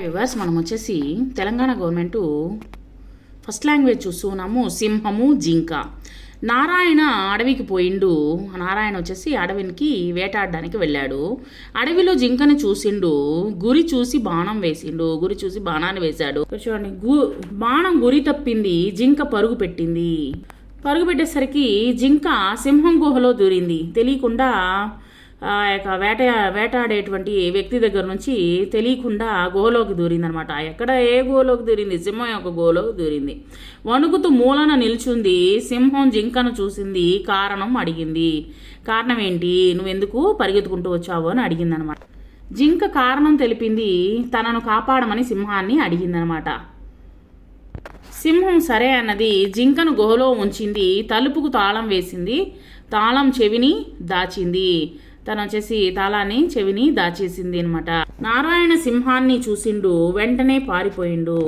Viewers మనం వచ్చేసి Telangana government first language చూస్తున్నాము. సింహము జింక. నారాయణ అడవికి పోయిండు. నారాయణ వచ్చేసి అడవికి వేటాడడానికి వెళ్ళాడు. అడవిలో జింకని చూసిండు. గురి చూసి బాణం వేసిండు. గురి చూసి బాణాన్ని వేశాడు. చూడండి. గు బాణం గురి తప్పింది. జింక పరుగు పెట్టింది. పరుగు పెట్టేసరికి జింక సింహం గుహలో దూరింది. తెలియకుండా ఆ యొక్క వేట వేటాడేటువంటి వ్యక్తి దగ్గర నుంచి తెలియకుండా గోలోకి దూరిందనమాట. ఎక్కడ ఏ గోలోకి దూరింది? సింహం యొక్క గోలోకి దూరింది. వణుకుతూ మూలన నిల్చుంది. సింహం జింకను చూసింది. కారణం అడిగింది. కారణం ఏంటి? నువ్వెందుకు పరిగెత్తుకుంటూ వచ్చావు అని అడిగిందనమాట. జింక కారణం తెలిపింది. తనను కాపాడమని సింహాన్ని అడిగిందనమాట. సింహం సరే అన్నది. జింకను గుహలో ఉంచింది. తలుపుకు తాళం వేసింది. తాళం చెవిని దాచింది. తను వచ్చేసి తాళాన్ని చెవిని దాచేసింది అనమాట నారాయణ సింహాన్ని చూసిండు వెంటనే పారిపోయిండు.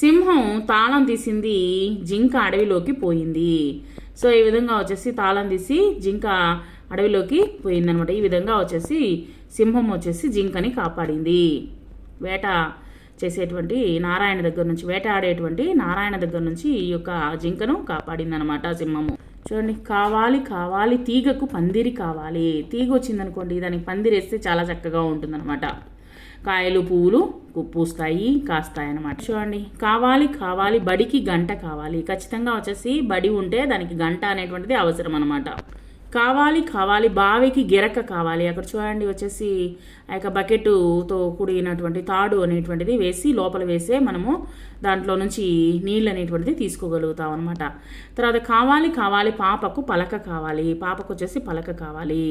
సింహం తాళం తీసింది జింక అడవిలోకి పోయింది. సో ఈ విధంగా వచ్చేసి తాళం తీసి జింక అడవిలోకి పోయిందనమాట. ఈ విధంగా వచ్చేసి సింహం వచ్చేసి జింకని కాపాడింది. వేట చేసేటువంటి నారాయణ దగ్గర నుంచి వేటాడేటువంటి నారాయణ దగ్గర నుంచి ఈ యొక్క జింకను కాపాడిందనమాట సింహము. చూడండి కావాలి కావాలి తీగకు పందిరి కావాలి. తీగ వచ్చిందనుకోండి దానికి పందిరి వేస్తే చాలా చక్కగా ఉంటుందన్నమాట. కాయలు పువ్వులు పూస్తాయి కాస్తాయి అన్నమాట చూడండి కావాలి కావాలి బడికి గంట కావాలి. ఖచ్చితంగా వచ్చేసి బడి ఉంటే దానికి గంట అనేటువంటిది అవసరం అనమాట కావాలి కావాలి బావికి గిరక కావాలి. అక్కడ చూడండి వచ్చేసి ఆ యొక్క బకెట్తో కూడినటువంటి తాడు అనేటువంటిది వేసి లోపల వేసే మనము దాంట్లో నుంచి నీళ్ళు అనేటువంటిది తీసుకోగలుగుతాం అనమాట తర్వాత కావాలి కావాలి పాపకు పలక కావాలి. పాపకు వచ్చేసి పలక కావాలి.